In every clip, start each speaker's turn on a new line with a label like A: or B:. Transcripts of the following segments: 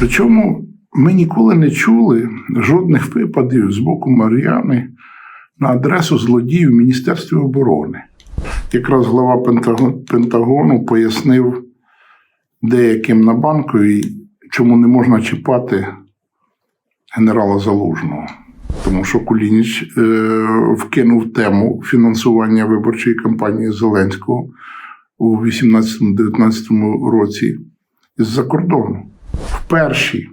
A: Причому ми ніколи не чули жодних випадів з боку Мар'яни на адресу злодіїв Міністерстві оборони. Якраз глава Пентагону пояснив деяким на банковій, чому не можна чіпати генерала Залужного. Тому що Кулініч е, вкинув тему фінансування виборчої кампанії Зеленського у 18-19 році з-за кордону. В перші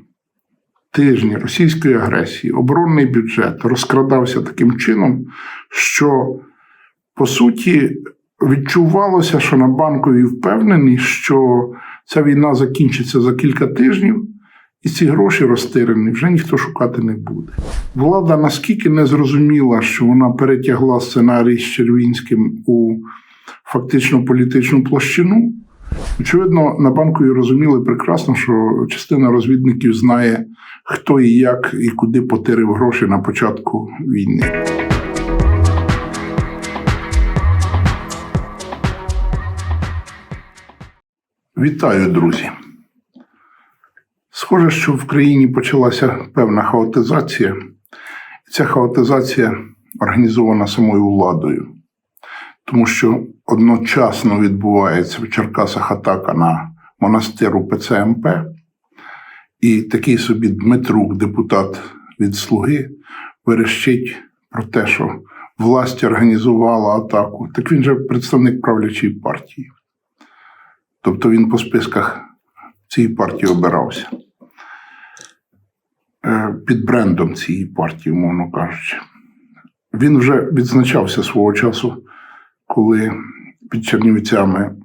A: тижні російської агресії оборонний бюджет розкрадався таким чином, що по суті відчувалося, що на банковій впевнені, що ця війна закінчиться за кілька тижнів, і ці гроші розтирені, вже ніхто шукати не буде. Влада наскільки не зрозуміла, що вона перетягла сценарій з Червінським у фактично політичну площину. Очевидно, на банкові розуміли прекрасно, що частина розвідників знає, хто і як і куди потирив гроші на початку війни. Вітаю, друзі. Схоже, що в країні почалася певна хаотизація. І ця хаотизація організована самою владою, тому що одночасно відбувається в Черкасах атака на монастир УПЦ МП, і такий собі Дмитрук, депутат від Слуги, верещить про те, що власть організувала атаку. Так він же представник правлячої партії. Тобто він по списках цієї партії обирався. Е, Під брендом цієї партії, умовно кажучи. Він вже відзначався свого часу, коли під Чернівцями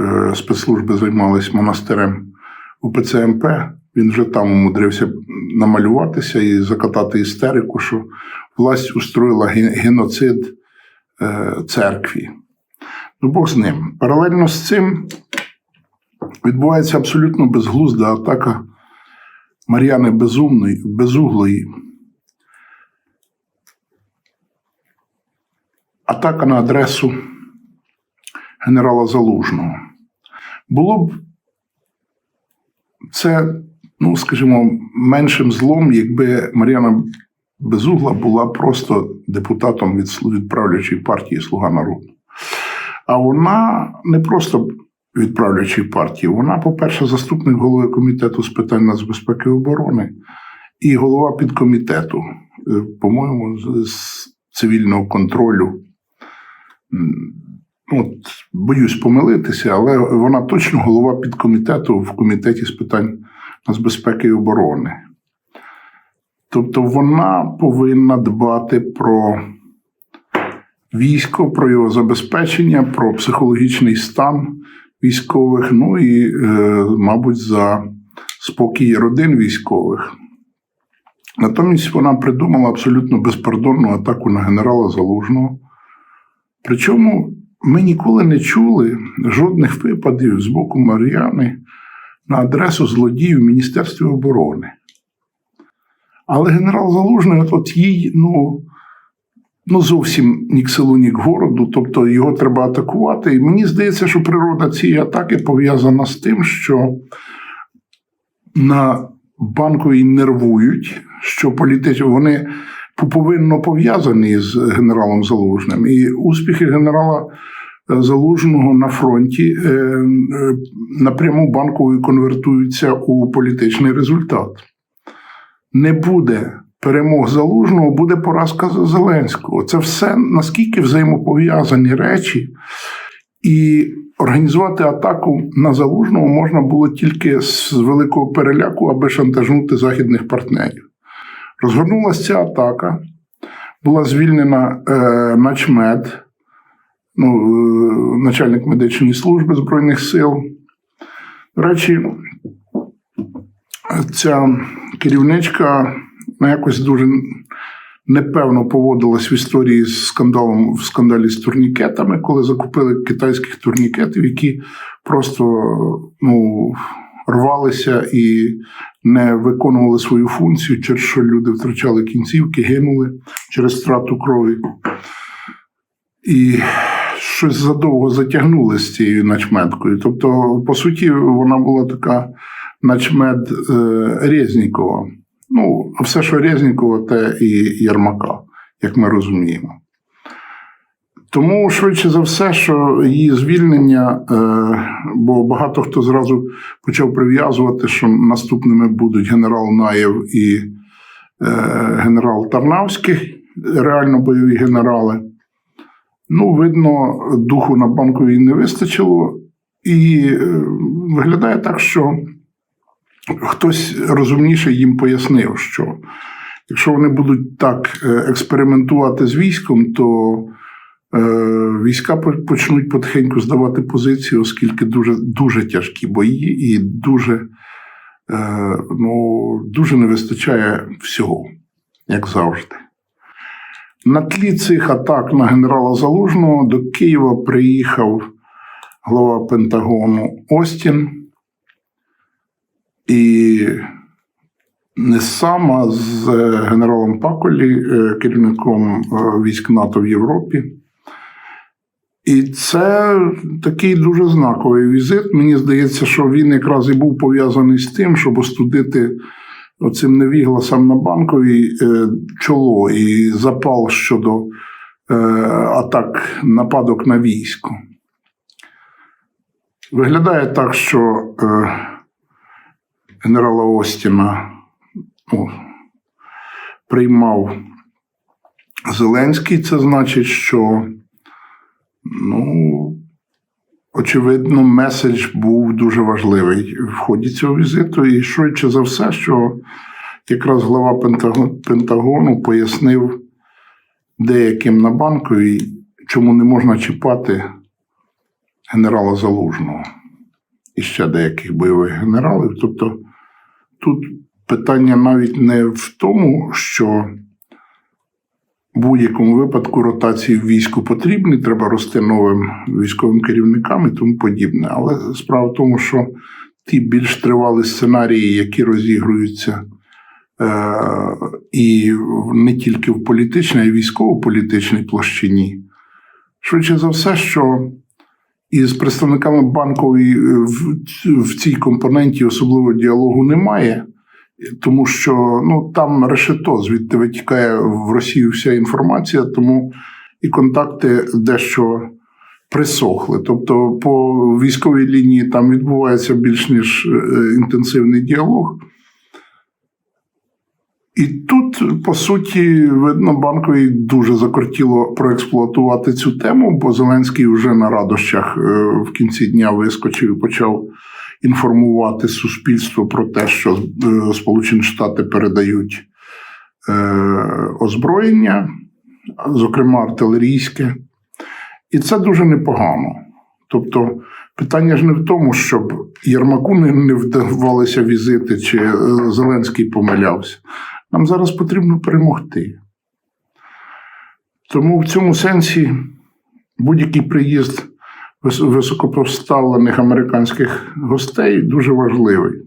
A: е, спецслужби займалися монастирем УПЦ МП. Він вже там умудрився намалюватися і закатати істерику, що власть устроїла геноцид е, церкві. Ну, Бог з ним. Паралельно з цим відбувається абсолютно безглузда атака Мар'яни Безумної, Безуглої. Атака на адресу генерала Залужного. Було б це, ну, скажімо, меншим злом, якби Мар'яна Безугла була просто депутатом від, слу- від правлячої партії Слуга народу. А вона не просто від правлячої партії, вона, по-перше, заступник голови комітету з питань нацбезпеки і оборони і голова підкомітету, е, по-моєму, з цивільного контролю. М, От, боюсь помилитися, але вона точно голова підкомітету в комітеті з питань нацбезпеки і оборони. Тобто вона повинна дбати про військо, про його забезпечення, про психологічний стан військових, ну і, е, мабуть, за спокій родин військових. Натомість вона придумала абсолютно безпардонну атаку на генерала Залужного. Причому ми ніколи не чули жодних випадів з боку Мар'яни на адресу злодіїв в Міністерстві оборони. Але генерал Залужний, от, от їй, ну, ну зовсім ні к селу, ні к городу, тобто його треба атакувати. І мені здається, що природа цієї атаки пов'язана з тим, що на банковій нервують, що політичні вони повинно пов'язані з генералом Залужним. І успіхи генерала Залужного на фронті е, е, напряму банковою конвертуються у політичний результат. Не буде перемог Залужного, буде поразка Зеленського. Це все наскільки взаємопов'язані речі, і організувати атаку на Залужного можна було тільки з великого переляку, аби шантажнути західних партнерів. Розгорнулася ця атака, була звільнена е, начмед, ну, е, начальник медичної служби Збройних сил. До речі, ця керівничка ну, якось дуже непевно поводилась в історії з скандалом в скандалі з турнікетами, коли закупили китайських турнікетів, які просто ну, рвалися і не виконували свою функцію, через що люди втрачали кінцівки, гинули через втрату крові. І щось задовго затягнули з цією начметкою. Тобто, по суті, вона була така начмед е, Резнікова. Ну, а все, що Резнікова, те і Єрмака, як ми розуміємо. Тому, швидше за все, що її звільнення, е, бо багато хто зразу почав прив'язувати, що наступними будуть генерал Наєв і е, генерал Тарнавський, реально бойові генерали. Ну, видно, духу на банковій не вистачило, і е, виглядає так, що хтось розумніше їм пояснив, що якщо вони будуть так е, експериментувати з військом, то е, війська почнуть потихеньку здавати позиції, оскільки дуже, дуже тяжкі бої і дуже, ну, дуже не вистачає всього, як завжди. На тлі цих атак на генерала Залужного до Києва приїхав глава Пентагону Остін. І не сам, а з е, генералом Паколі, е, керівником е, військ НАТО в Європі. І це такий дуже знаковий візит. Мені здається, що він якраз і був пов'язаний з тим, щоб остудити оцим невігласам на банковій е, чоло і запал щодо е, атак, нападок на військо. Виглядає так, що е, генерала Остіна ну, приймав Зеленський. Це значить, що, ну, очевидно, меседж був дуже важливий в ході цього візиту. І швидше за все, що якраз глава Пентагону пояснив деяким на банковій, чому не можна чіпати генерала Залужного і ще деяких бойових генералів. Тобто тут питання навіть не в тому, що в будь-якому випадку ротації в війську потрібні, треба рости новим військовим керівникам і тому подібне. Але справа в тому, що ті більш тривалі сценарії, які розігруються е, і не тільки в політичній, а й військово-політичній площині, швидше за все, що із представниками банкової е, в, в цій компоненті особливо діалогу немає, тому що ну, там решето, звідти витікає в Росію вся інформація, тому і контакти дещо присохли. Тобто по військовій лінії там відбувається більш ніж е, інтенсивний діалог. І тут, по суті, видно, банковій дуже закортіло проексплуатувати цю тему, бо Зеленський вже на радощах е, в кінці дня вискочив і почав інформувати суспільство про те, що е, Сполучені Штати передають е, озброєння, зокрема артилерійське. І це дуже непогано. Тобто, питання ж не в тому, щоб Єрмаку не, вдавалися візити, чи е, Зеленський помилявся. Нам зараз потрібно перемогти. Тому в цьому сенсі будь-який приїзд високопоставлених американських гостей дуже важливий.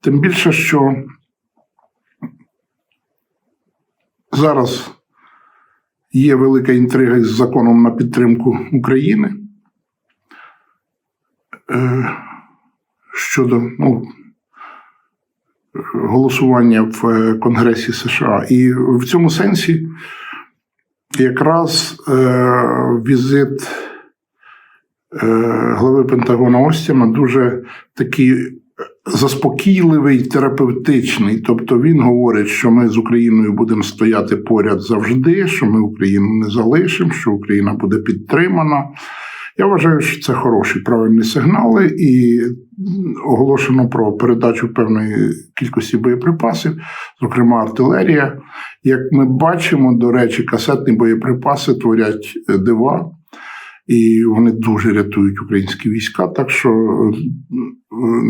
A: Тим більше, що зараз є велика інтрига із законом на підтримку України. Е, Щодо ну, голосування в е, Конгресі США. І в цьому сенсі якраз е, візит глави Пентагона Остіна дуже такий заспокійливий, терапевтичний. Тобто він говорить, що ми з Україною будемо стояти поряд завжди, що ми Україну не залишимо, що Україна буде підтримана. Я вважаю, що це хороші правильні сигнали, і оголошено про передачу певної кількості боєприпасів, зокрема артилерія. Як ми бачимо, до речі, касетні боєприпаси творять е, дива, і вони дуже рятують українські війська. Так що, е,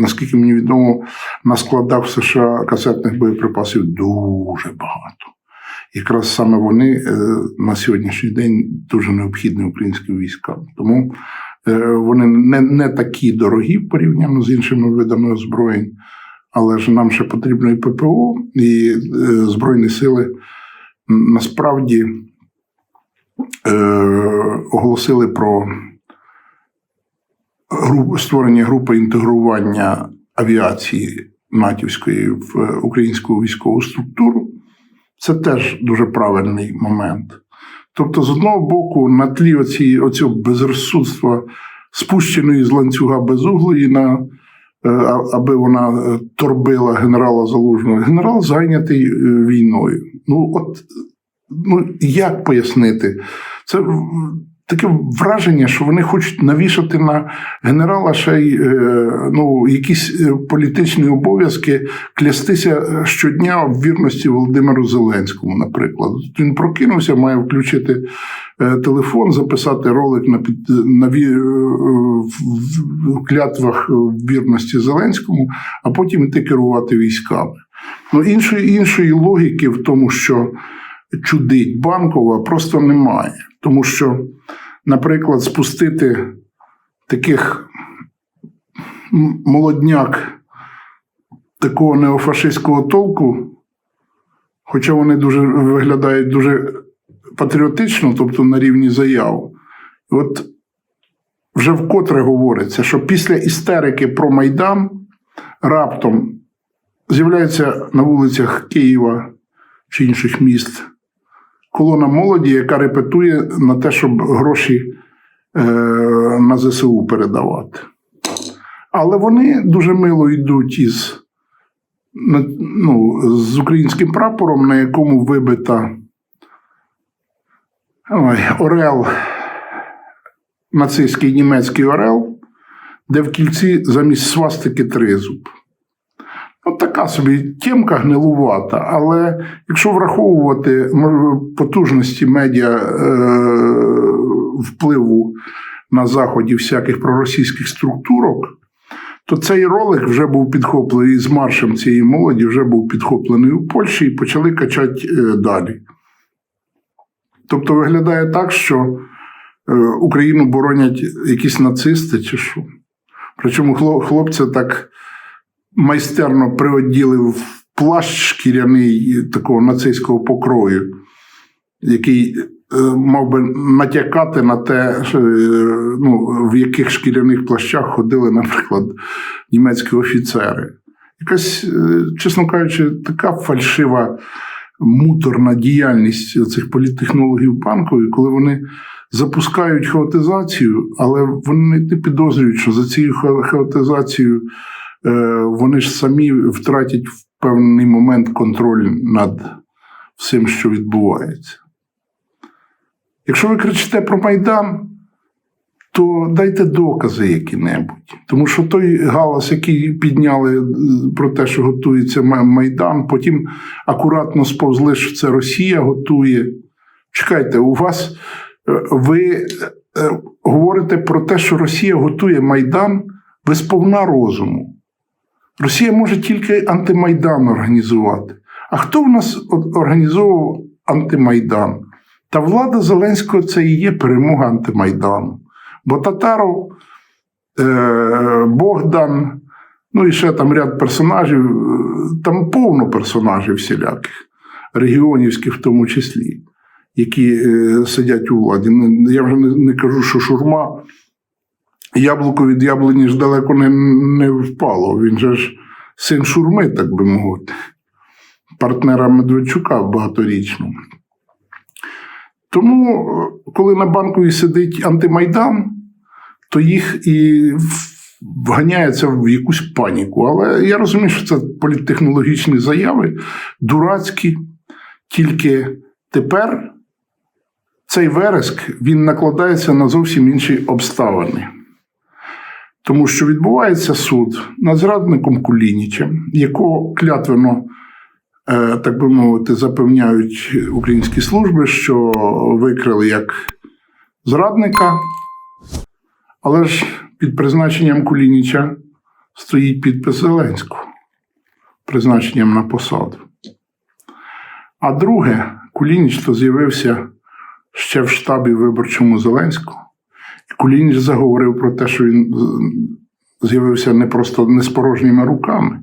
A: наскільки мені відомо, на складах в США касетних боєприпасів дуже багато. Якраз саме вони е, на сьогоднішній день дуже необхідні українським військам. Тому е, вони не, не такі дорогі порівняно з іншими видами озброєнь, але ж нам ще потрібно і ППО, і е, Збройні сили насправді е, оголосили про гру- створення групи інтегрування авіації натівської в українську військову структуру. Це теж дуже правильний момент. Тобто, з одного боку, на тлі оці, оцього безрозсудства, спущеної з ланцюга безуглої, на, е, аби вона е, торбила генерала Залужного, генерал зайнятий е, війною. Ну, от ну, як пояснити? Це таке враження, що вони хочуть навішати на генерала ще й е, ну, якісь е, політичні обов'язки, клястися е, щодня в вірності Володимиру Зеленському, наприклад. Він прокинувся, має включити телефон, записати ролик на, під, на в клятвах вірності Зеленському, а потім іти керувати військами. Ну, іншої, іншої логіки в тому, що чудить банкова, просто немає. Тому що, наприклад, спустити таких молодняк такого неофашистського толку, хоча вони дуже виглядають дуже патріотично, тобто на рівні заяв. От вже вкотре говориться, що після істерики про Майдан раптом з'являється на вулицях Києва чи інших міст колона молоді, яка репетує на те, щоб гроші е, на ЗСУ передавати. Але вони дуже мило йдуть із ну, з українським прапором, на якому вибита ой, Орел, нацистський німецький Орел, де в кільці замість свастики тризуб. От така собі тємка гнилувата, але якщо враховувати потужності медіа е, впливу на заході всяких проросійських структурок, то цей ролик вже був підхоплений з маршем цієї молоді, вже був підхоплений у Польщі і почали качати е, далі. Тобто виглядає так, що е, Україну боронять якісь нацисти чи що. Причому хлопця так майстерно приоділив плащ шкіряний такого нацистського покрою, який е, мав би натякати на те, е, ну, в яких шкіряних плащах ходили, наприклад, німецькі офіцери. Якась, е, чесно кажучи, така фальшива муторна діяльність цих політтехнологів банкової, коли вони запускають хаотизацію, але вони не підозрюють, що за цією хаотизацією вони ж самі втратять в певний момент контроль над всім, що відбувається. Якщо ви кричите про Майдан, то дайте докази які-небудь. Тому що той галас, який підняли е, про те, що готується Майдан, потім акуратно сповзли, що це Росія готує. Чекайте, у вас е, ви е, говорите про те, що Росія готує Майдан без повна розуму. Росія може тільки антимайдан організувати. А хто в нас організовував антимайдан? Та влада Зеленського це і є перемога антимайдану. Бо Татаров, е, Богдан, ну і ще там ряд персонажів, е, там повно персонажів всіляких, регіонівських в тому числі, які е, сидять у владі. Я вже не кажу, що шурма яблуко від яблуні ж далеко не, не впало. Він же ж син шурми, так би мовити, партнера Медведчука багаторічного. Тому, е, коли на банковій сидить антимайдан, то їх і вганяється в якусь паніку. Але я розумію, що це політтехнологічні заяви, дурацькі. Тільки тепер цей вереск він накладається на зовсім інші обставини. Тому що відбувається суд над зрадником Кулінічем, якого клятвено, е, так би мовити, запевняють українські служби, що викрили як зрадника, але ж під призначенням Кулініча стоїть підпис Зеленського, призначенням на посаду. А друге, Кулініч то з'явився ще в штабі виборчому Зеленського. Кулініч заговорив про те, що він е, з'явився не просто не з порожніми руками,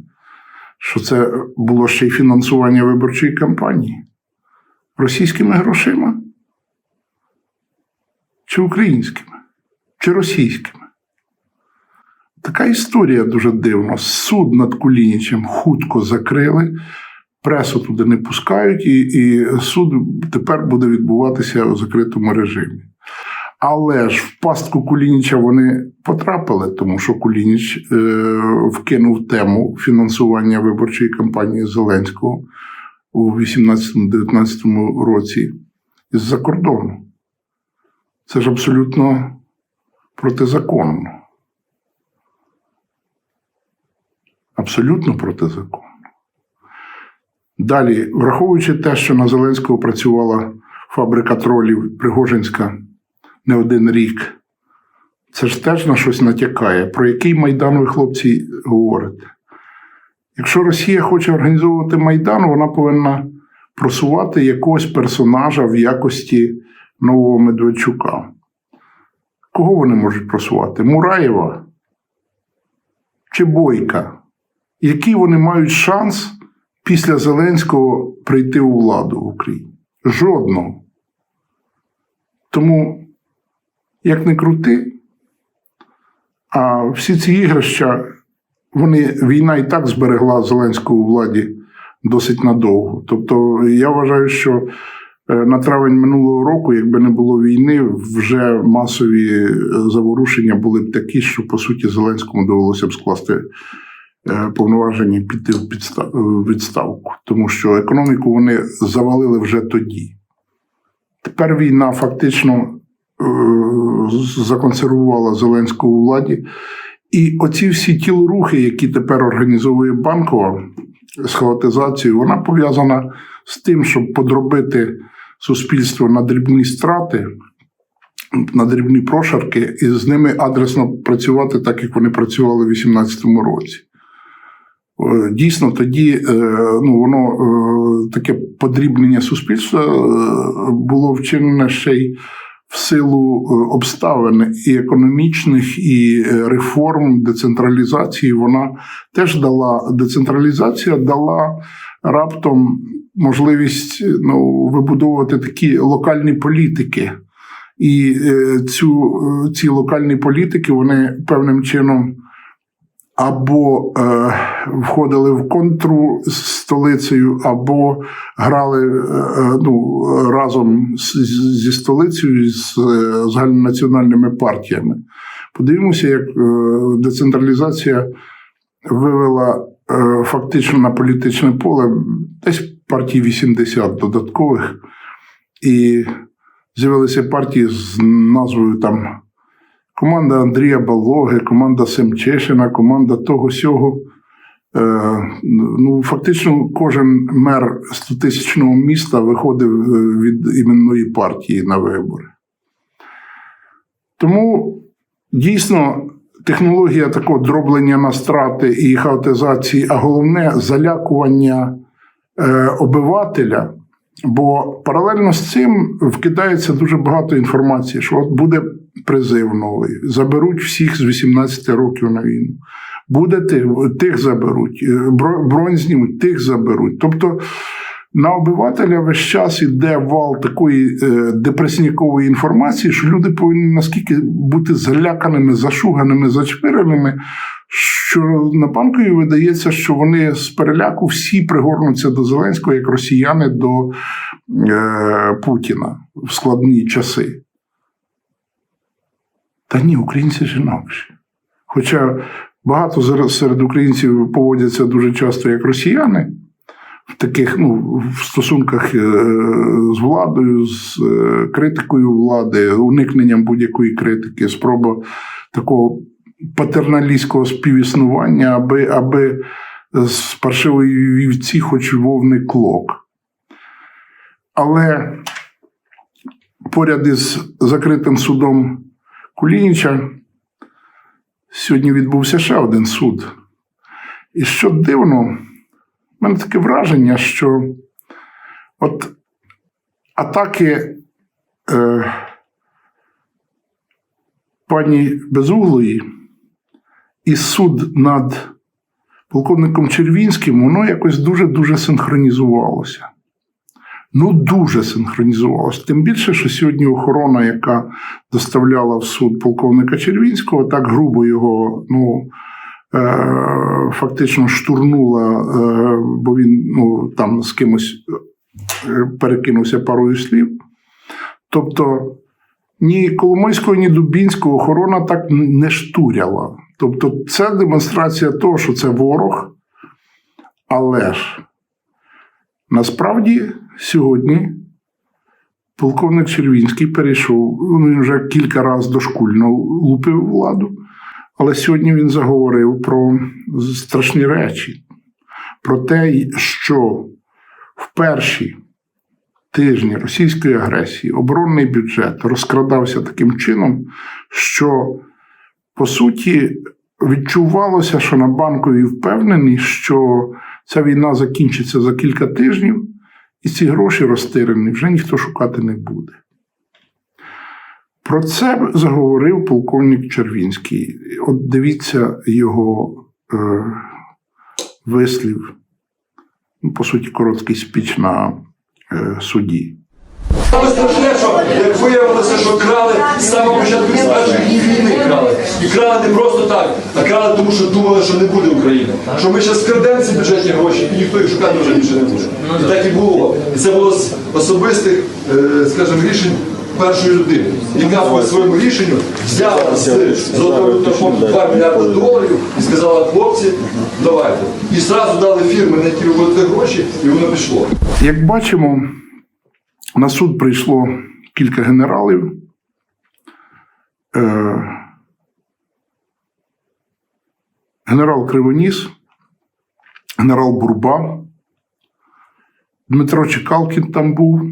A: що це було ще й фінансування виборчої кампанії російськими грошима чи українськими, чи російськими. Така історія дуже дивна. Суд над Кулінічем хутко закрили, пресу туди не пускають, і, і суд тепер буде відбуватися у закритому режимі. Але ж в пастку Кулініча вони потрапили, тому що Кулініч е, вкинув тему фінансування виборчої кампанії Зеленського у 18-19 році з-за кордону. Це ж абсолютно протизаконно. Абсолютно протизаконно. Далі, враховуючи те, що на Зеленського працювала фабрика тролів Пригожинська не один рік, це ж теж на щось натякає. Про який Майдан ви, хлопці, говорите? Якщо Росія хоче організовувати Майдан, вона повинна просувати якогось персонажа в якості нового Медведчука. Кого вони можуть просувати? Мураєва чи Бойка? Який вони мають шанс після Зеленського прийти у владу в Україні? Жодного. Тому, як не крути, а всі ці ігрища, вони, війна і так зберегла Зеленського у владі досить надовго. Тобто, я вважаю, що е, на травень минулого року, якби не було війни, вже масові е, заворушення були б такі, що по суті Зеленському довелося б скласти е, повноваження піти в відставку, тому що економіку вони завалили вже тоді. Тепер війна фактично законсервувала Зеленського у владі. І оці всі тілорухи, які тепер організовує банкова з хаотизацією, вона пов'язана з тим, щоб подробити суспільство на дрібні страти, на дрібні прошарки, і з ними адресно працювати так, як вони працювали в 2018 році. Е, Дійсно, тоді е, ну, воно е, таке подрібнення суспільства е, було вчинене ще й в силу е, обставин і економічних, і е, реформ, децентралізації. Вона теж дала децентралізація дала раптом можливість ну, вибудовувати такі локальні політики. І е, цю, е, ці локальні політики вони певним чином або е, входили в контру з столицею, або грали е, е, ну, разом з, зі столицею з е, загальнонаціональними партіями. Подивимося, як е, децентралізація вивела е, фактично на політичне поле десь партій 80 додаткових, і з'явилися партії з назвою там команда Андрія Балоги, команда Семчешина, команда того сього. Е, ну, фактично, кожен мер 100-тисячного міста виходив е, від іменної партії на вибори. Тому дійсно технологія такого дроблення на страти і хаотизації, а головне залякування е, обивателя. Бо паралельно з цим вкидається дуже багато інформації, що от буде призив новий, заберуть всіх з 18 років на війну. Буде тих, тих заберуть, е, бронь знімуть, тих заберуть. Тобто на обивателя весь час іде вал такої е, депреснікової інформації, що люди повинні наскільки бути заляканими, зашуганими, зачпиреними, що на банкові видається, що вони з переляку всі пригорнуться до Зеленського як росіяни до е, Путіна в складні часи. Та ні, українці ж інакші. Хоча багато зараз серед українців поводяться дуже часто як росіяни, в таких ну, в стосунках е, з владою, з е, критикою влади, уникненням будь-якої критики, спроба такого патерналістського співіснування, аби, аби з паршивої вівці хоч вовний клок. Але поряд із закритим судом Кулініча сьогодні відбувся ще один суд. І що дивно, в мене таке враження, що от атаки е, пані Безуглої і суд над полковником Червінським, воно якось дуже-дуже синхронізувалося. Ну дуже синхронізувалося. Тим більше, що сьогодні охорона, яка доставляла в суд полковника Червінського, так грубо його ну, е, фактично штурнула, е, бо він ну, там з кимось е, перекинувся парою слів. Тобто ні Коломойського, ні Дубінського охорона так не штуряла. Тобто, це демонстрація того, що це ворог, але ж насправді сьогодні полковник Червінський перейшов, він вже кілька разів дошкульно лупив владу, але сьогодні він заговорив про страшні речі, про те, що в перші тижні російської агресії оборонний бюджет розкрадався таким чином, що по суті відчувалося, що на банковій впевнені, що ця війна закінчиться за кілька тижнів, і ці гроші розтирені вже ніхто шукати не буде. Про це заговорив полковник Червінський. От дивіться його е, вислів, ну, по суті, короткий спіч на е, суді.
B: Саме страшне, що як виявилося, що крали з самого початку з перших війни крали. І крали не просто так, а крали тому, що думали, що не буде України. Що ми зараз скрадемо ці бюджетні гроші, і ніхто їх шукати вже більше не буде. І так і було. І це було з особистих, е, скажімо, рішень першої людини, яка по своєму рішенню взяла з золотого фонду 2 мільярди доларів і сказала, хлопці, давайте. І зразу дали фірми, на які виводити гроші, і воно пішло.
A: Як бачимо, на суд прийшло кілька генералів. Е, Генерал Кривоніс, генерал Бурба, Дмитро Чекалкін там був.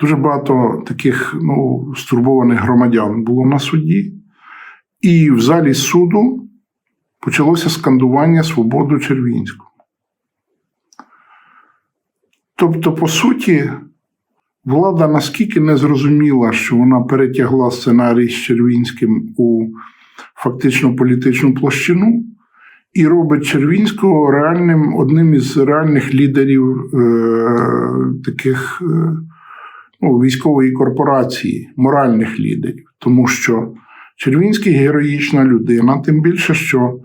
A: Дуже багато таких ну, стурбованих громадян було на суді. І в залі суду почалося скандування свободу Червінського. Тобто, по суті, влада наскільки не зрозуміла, що вона перетягла сценарій з Червінським у фактично політичну площину, і робить Червінського реальним одним із реальних лідерів е, таких е, ну, військової корпорації, моральних лідерів. Тому що Червінський героїчна людина, тим більше, що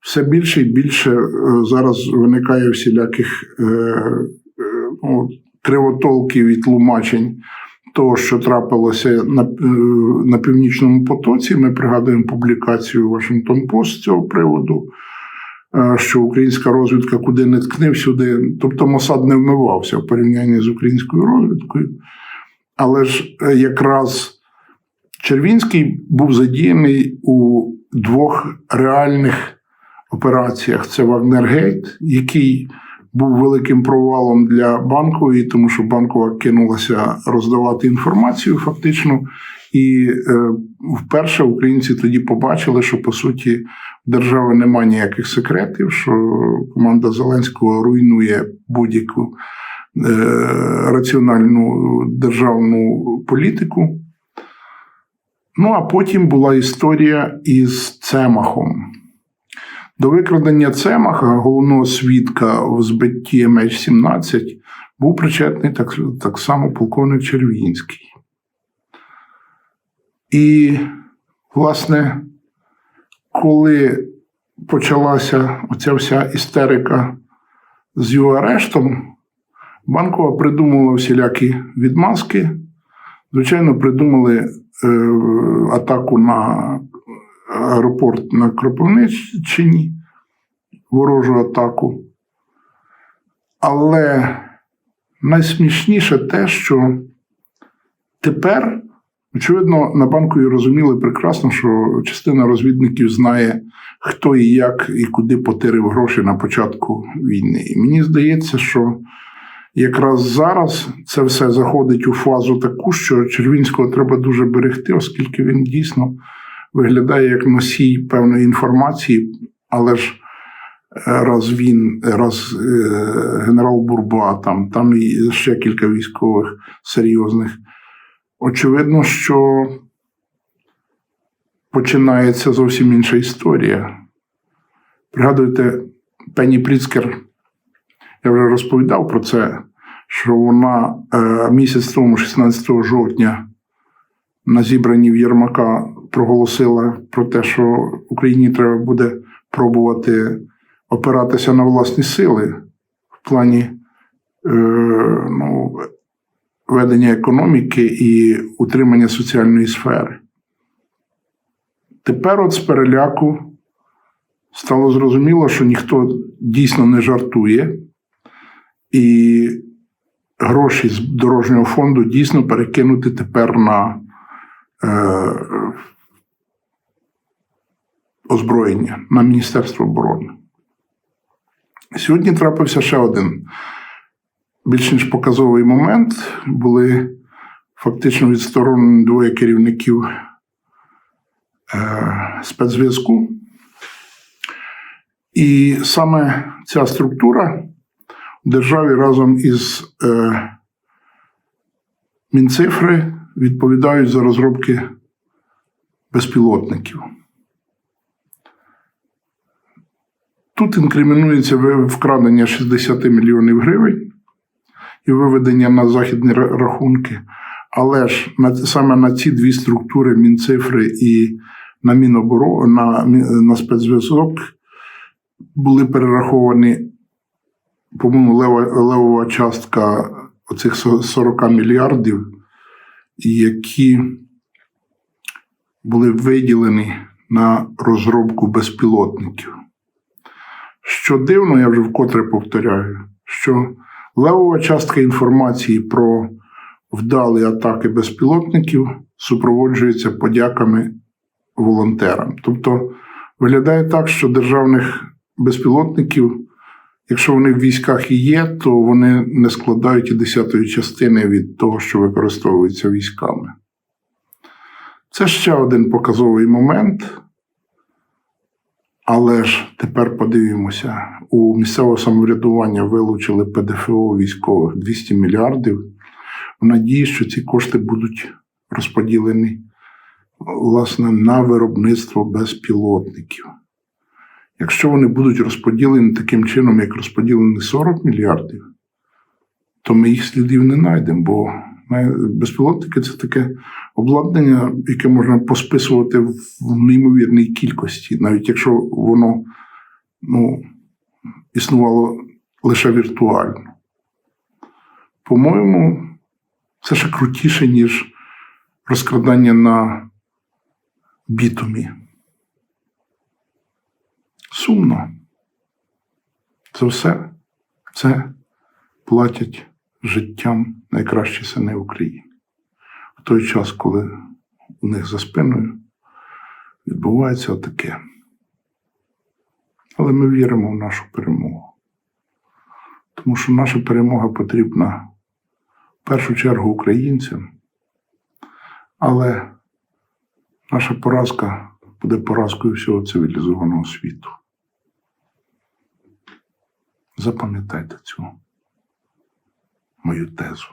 A: все більше і більше е, зараз виникає всіляких е, е, ну, кривотолків і тлумачень того, що трапилося на, е, на північному потоці. Ми пригадуємо публікацію Вашингтон Пост з цього приводу. е, Що українська розвідка куди не ткне всюди, тобто Мосад не вмивався в порівнянні з українською розвідкою. Але ж е, якраз Червінський був задіяний у двох реальних операціях: це Вагнергейт, який був великим провалом для банкової, тому що банкова кинулася роздавати інформацію фактично. І е, вперше українці тоді побачили, що по суті в держави немає ніяких секретів, що команда Зеленського руйнує будь-яку е, раціональну державну політику. Ну, а потім була історія із Цемахом. До викрадення Цемаха, головного свідка в збитті MH17, був причетний так, так само полковник Червінський. І, власне, коли почалася оця вся істерика з його арештом, Банкова придумала всілякі відмазки. Звичайно, придумали е, атаку на аеропорт на Кропивниччині, ворожу атаку. Але найсмішніше те, що тепер, очевидно, на банку і розуміли прекрасно, що частина розвідників знає, хто і як і куди потирив гроші на початку війни. І мені здається, що якраз зараз це все заходить у фазу таку, що Червінського треба дуже берегти, оскільки він дійсно виглядає як носій певної інформації, але ж е, раз він, раз е, генерал Бурба, там, там ще кілька військових серйозних. Очевидно, що починається зовсім інша історія. Пригадуєте, Пенні Пріцкер, я вже розповідав про це, що вона е, місяць тому, 16 жовтня, на зібранні в Єрмака проголосила про те, що Україні треба буде пробувати опиратися на власні сили в плані е, ну, ведення економіки і утримання соціальної сфери. Тепер, от з переляку, стало зрозуміло, що ніхто дійсно не жартує, і гроші з дорожнього фонду дійсно перекинути тепер на е, озброєння, на Міністерство оборони. Сьогодні трапився ще один більш ніж показовий момент. Були фактично відсторонені двоє керівників е, спецзв'язку. І саме ця структура в державі разом із е, Мінцифри відповідають за розробки безпілотників. Тут інкримінується вкрадення 60 мільйонів гривень і виведення на західні рахунки. Але ж саме на ці дві структури Мінцифри і на Міноборо, на, на спецзв'язок були перераховані, по-моєму, лева, левова частка оцих 40 мільярдів, які були виділені на розробку безпілотників. Що дивно, я вже вкотре повторяю, що левова частка інформації про вдалі атаки безпілотників супроводжується подяками волонтерам. Тобто виглядає так, що державних безпілотників, якщо вони в військах і є, то вони не складають і десятої частини від того, що використовується військами. Це ще один показовий момент. Але ж тепер подивимося, у місцевого самоврядування вилучили ПДФО військових 200 мільярдів. В надії, що ці кошти будуть розподілені власне на виробництво безпілотників. Якщо вони будуть розподілені таким чином, як розподілені 40 мільярдів, то ми їх слідів не знайдемо, бо безпілотники це таке обладнання, яке можна посписувати в неймовірній кількості, навіть якщо воно ну, існувало лише віртуально. По-моєму, це ще крутіше, ніж розкрадання на бітумі. Сумно. За все це платять життям найкращі сини України. В той час, коли у них за спиною відбувається таке. Але ми віримо в нашу перемогу. Тому що наша перемога потрібна в першу чергу українцям, але наша поразка буде поразкою всього цивілізованого світу. Запам'ятайте цю мою тезу.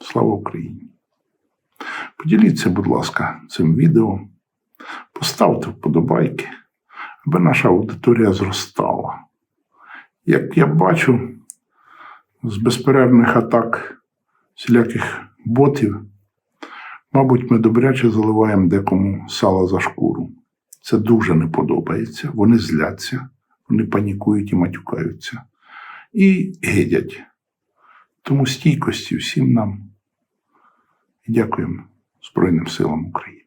A: Слава Україні! Поділіться, будь ласка, цим відео, поставте вподобайки, аби наша аудиторія зростала. Як я бачу, з безперервних атак всіляких ботів, мабуть, ми добряче заливаємо декому сала за шкуру. Це дуже не подобається. Вони зляться, вони панікують і матюкаються. І гидять. Тому стійкості всім нам і дякуємо Збройним силам України.